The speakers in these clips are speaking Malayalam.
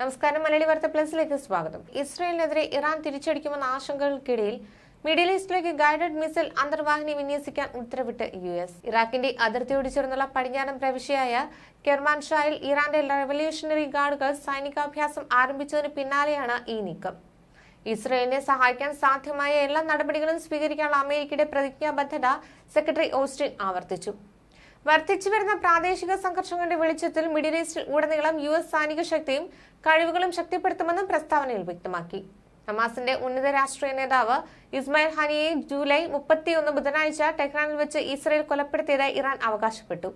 നമസ്കാരം. മലയാളി വാർത്ത പ്ലസിലേക്ക് സ്വാഗതം. ഇസ്രയേലിനെതിരെ ഇറാൻ തിരിച്ചടിക്കുമെന്ന ആശങ്കകൾക്കിടയിൽ മിഡിൽ ഈസ്റ്റിലേക്ക് ഗൈഡഡ് മിസൈൽ അന്തർവാഹിനി വിന്യസിക്കാൻ ഉത്തരവിട്ട് യു എസ്. ഇറാഖിന്റെ അതിർത്തിയോട് ചേർന്നുള്ള പടിഞ്ഞാറൻ പ്രവിശ്യയായ കെർമാൻ ഷായിൽ ഇറാന്റെ റവല്യൂഷണറി ഗാർഡുകൾ സൈനികാഭ്യാസം ആരംഭിച്ചതിന് പിന്നാലെയാണ് ഈ നീക്കം. ഇസ്രയേലിനെ സഹായിക്കാൻ സാധ്യമായ എല്ലാ നടപടികളും സ്വീകരിക്കാനുള്ള അമേരിക്കയുടെ പ്രതിജ്ഞാബദ്ധത സെക്രട്ടറി ഓസ്റ്റിൻ ആവർത്തിച്ചു. വർദ്ധിച്ചു വരുന്ന പ്രാദേശിക സംഘർഷങ്ങളുടെ വെളിച്ചത്തിൽ മിഡിൽ ഈസ്റ്റിൽ ഉടനീളം യു എസ് സൈനിക ശക്തിയും കഴിവുകളും ശക്തിപ്പെടുത്തുമെന്നും പ്രസ്താവനയിൽ വ്യക്തമാക്കി. ഹമാസിന്റെ ഉന്നത രാഷ്ട്രീയ നേതാവ് ഇസ്മായിൽ ഹാനിയെ ജൂലൈ മുപ്പത്തിയൊന്ന് ബുധനാഴ്ച ടെഹ്റാനിൽ വെച്ച് ഇസ്രയേൽ കൊലപ്പെടുത്തിയതായി ഇറാൻ അവകാശപ്പെട്ടു.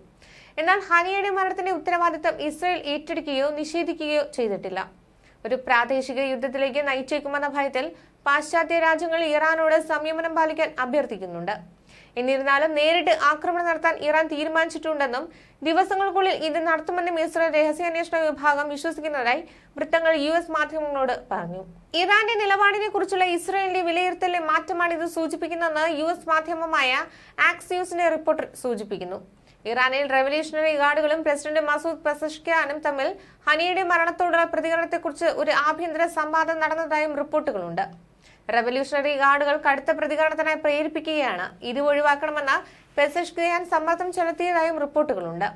എന്നാൽ ഹാനിയയുടെ മരണത്തിന്റെ ഉത്തരവാദിത്തം ഇസ്രയേൽ ഏറ്റെടുക്കുകയോ നിഷേധിക്കുകയോ ചെയ്തിട്ടില്ല. ഒരു പ്രാദേശിക യുദ്ധത്തിലേക്ക് നയിച്ചേക്കുമെന്ന ഭയത്തിൽ പാശ്ചാത്യ രാജ്യങ്ങൾ ഇറാനോട് സംയമനം പാലിക്കാൻ അഭ്യർത്ഥിക്കുന്നുണ്ട്. എന്നിരുന്നാലും നേരിട്ട് ആക്രമണം നടത്താൻ ഇറാൻ തീരുമാനിച്ചിട്ടുണ്ടെന്നും ദിവസങ്ങൾക്കുള്ളിൽ ഇത് നടത്തുമെന്നും ഇസ്രായേൽ രഹസ്യാന്വേഷണ വിഭാഗം വിശ്വസിക്കുന്നതായി വൃത്തങ്ങൾ യു എസ് മാധ്യമങ്ങളോട് പറഞ്ഞു. ഇറാന്റെ നിലപാടിനെ കുറിച്ചുള്ള ഇസ്രായേലിന്റെ വിലയിരുത്തലിലെ മാറ്റമാണ് ഇത് സൂചിപ്പിക്കുന്നതെന്ന് യു എസ് മാധ്യമമായ ആക്സിയൂസിന്റെ റിപ്പോർട്ട് സൂചിപ്പിക്കുന്നു. ഇറാനിൽ റവല്യൂഷണറി ഗാർഡുകളും പ്രസിഡന്റ് മസൂദ് പെസഷ്കാനും തമ്മിൽ ഹനിയുടെ മരണത്തോടുള്ള പ്രതികരണത്തെക്കുറിച്ച് ഒരു ആഭ്യന്തര സംവാദം നടന്നതായും റിപ്പോർട്ടുകളുണ്ട്. റവല്യൂഷണറി ഗാർഡുകൾ കടുത്ത പ്രതികരണത്തിനായി പ്രേരിപ്പിക്കുകയാണ്. ഇത് ഒഴിവാക്കണമെന്ന് പെസഷ്കിയാൻ സമ്മർദ്ദം ചെലുത്തിയതായും റിപ്പോർട്ടുകളുണ്ട്.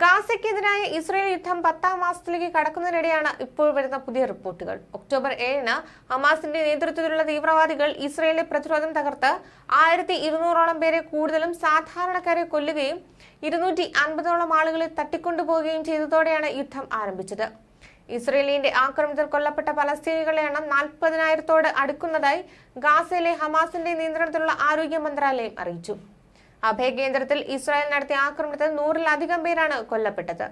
ഗാസയ്ക്കെതിരായ ഇസ്രയേൽ യുദ്ധം പത്താം മാസത്തിലേക്ക് കടക്കുന്നതിനിടെയാണ് ഇപ്പോൾ വരുന്ന പുതിയ റിപ്പോർട്ടുകൾ. ഒക്ടോബർ ഏഴിന് ഹമാസിന്റെ നേതൃത്വത്തിലുള്ള തീവ്രവാദികൾ ഇസ്രയേലിലെ പ്രതിരോധം തകർത്ത് ആയിരത്തി ഇരുന്നൂറോളം പേരെ കൂടുതലും സാധാരണക്കാരെ കൊല്ലുകയും ഇരുന്നൂറ്റി അൻപതോളം ആളുകളെ തട്ടിക്കൊണ്ടുപോവുകയും ചെയ്തതോടെയാണ് യുദ്ധം ആരംഭിച്ചത്. ഇസ്രയേലിന്റെ ആക്രമണത്തിൽ കൊല്ലപ്പെട്ട പലസ്തീനികളുടെ എണ്ണം നാൽപ്പതിനായിരത്തോട് അടുക്കുന്നതായി ഗാസയിലെ ഹമാസിന്റെ നിയന്ത്രണത്തിലുള്ള ആരോഗ്യ മന്ത്രാലയം അറിയിച്ചു. അഭയകേന്ദ്രത്തിൽ ഇസ്രായേൽ നടത്തിയ ആക്രമണത്തിൽ നൂറിലധികം പേരാണ് കൊല്ലപ്പെട്ടത്.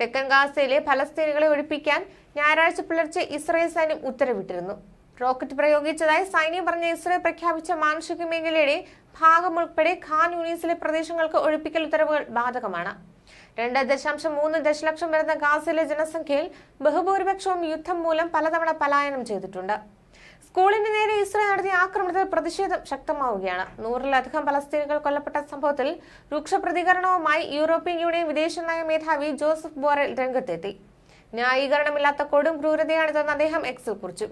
തെക്കൻ ഗാസയിലെ ഫലസ്തീനികളെ ഒഴിപ്പിക്കാൻ ഞായറാഴ്ച പുലർച്ചെ ഇസ്രായേൽ സൈന്യം ഉത്തരവിട്ടിരുന്നു. റോക്കറ്റ് പ്രയോഗിച്ചതായി സൈന്യം പറഞ്ഞ ഇസ്രായേൽ പ്രഖ്യാപിച്ച മാനുഷിക മേഖലയുടെ ഭാഗം ഉൾപ്പെടെ ഖാൻ യൂണീസിലെ പ്രദേശങ്ങൾക്ക് ഒഴിപ്പിക്കൽ ഉത്തരവുകൾ ബാധകമാണ്. രണ്ട് ദശാംശം മൂന്ന് ദശലക്ഷം വരുന്ന ഗാസയിലെ ജനസംഖ്യയിൽ ബഹുഭൂരിപക്ഷവും യുദ്ധം മൂലം പലതവണ പലായനം ചെയ്തിട്ടുണ്ട്. സ്കൂളിന് നേരെ ഇസ്രയേൽ നടത്തിയ ആക്രമണത്തിൽ പ്രതിഷേധം ശക്തമാവുകയാണ്. നൂറിലധികം പലസ്തീനികൾ കൊല്ലപ്പെട്ട സംഭവത്തിൽ രൂക്ഷ പ്രതികരണവുമായി യൂറോപ്യൻ യൂണിയൻ വിദേശനയ മേധാവി ജോസഫ് ബോറൽ രംഗത്തെത്തി. ന്യായീകരണമില്ലാത്ത കൊടും ക്രൂരതയാണിതെന്ന് അദ്ദേഹം എക്സിൽ കുറിച്ചു.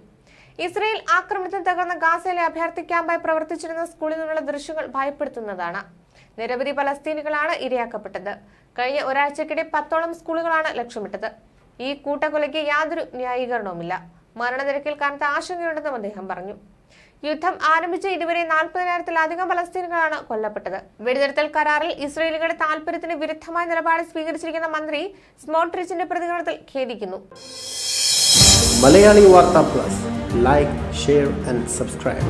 ഇസ്രയേൽ ആക്രമണത്തിൽ തകർന്ന ഗാസയിലെ അഭ്യർത്ഥി ക്യാമ്പായി പ്രവർത്തിച്ചിരുന്ന സ്കൂളിൽ നിന്നുള്ള ദൃശ്യങ്ങൾ ഭയപ്പെടുത്തുന്നതാണ്. നിരവധി പലസ്തീനുകളാണ് ഇരയാക്കപ്പെട്ടത്. കഴിഞ്ഞ ഒരാഴ്ചക്കിടെ പത്തോളം സ്കൂളുകളാണ് ലക്ഷ്യമിട്ടത്. ഈ കൂട്ടക്കൊലയ്ക്ക് യാതൊരു ന്യായീകരണവുമില്ല. മരണനിരക്കിൽ കനത്ത ആശങ്കയുണ്ടെന്നും അദ്ദേഹം പറഞ്ഞു. യുദ്ധം ആരംഭിച്ച ഇതുവരെ നാൽപ്പതിനായിരത്തിലധികം പലസ്തീനുകളാണ് കൊല്ലപ്പെട്ടത്. വെടിനിർത്തൽ കരാറിൽ ഇസ്രയേലുകളുടെ താൽപര്യത്തിന് വിരുദ്ധമായ നിലപാട് സ്വീകരിച്ചിരിക്കുന്ന മന്ത്രി സ്മോട്രിച്ചിന്റെ പ്രതികരണത്തിൽ ഖേദിക്കുന്നു. മലയാളി വാർത്താ plus. Like share and subscribe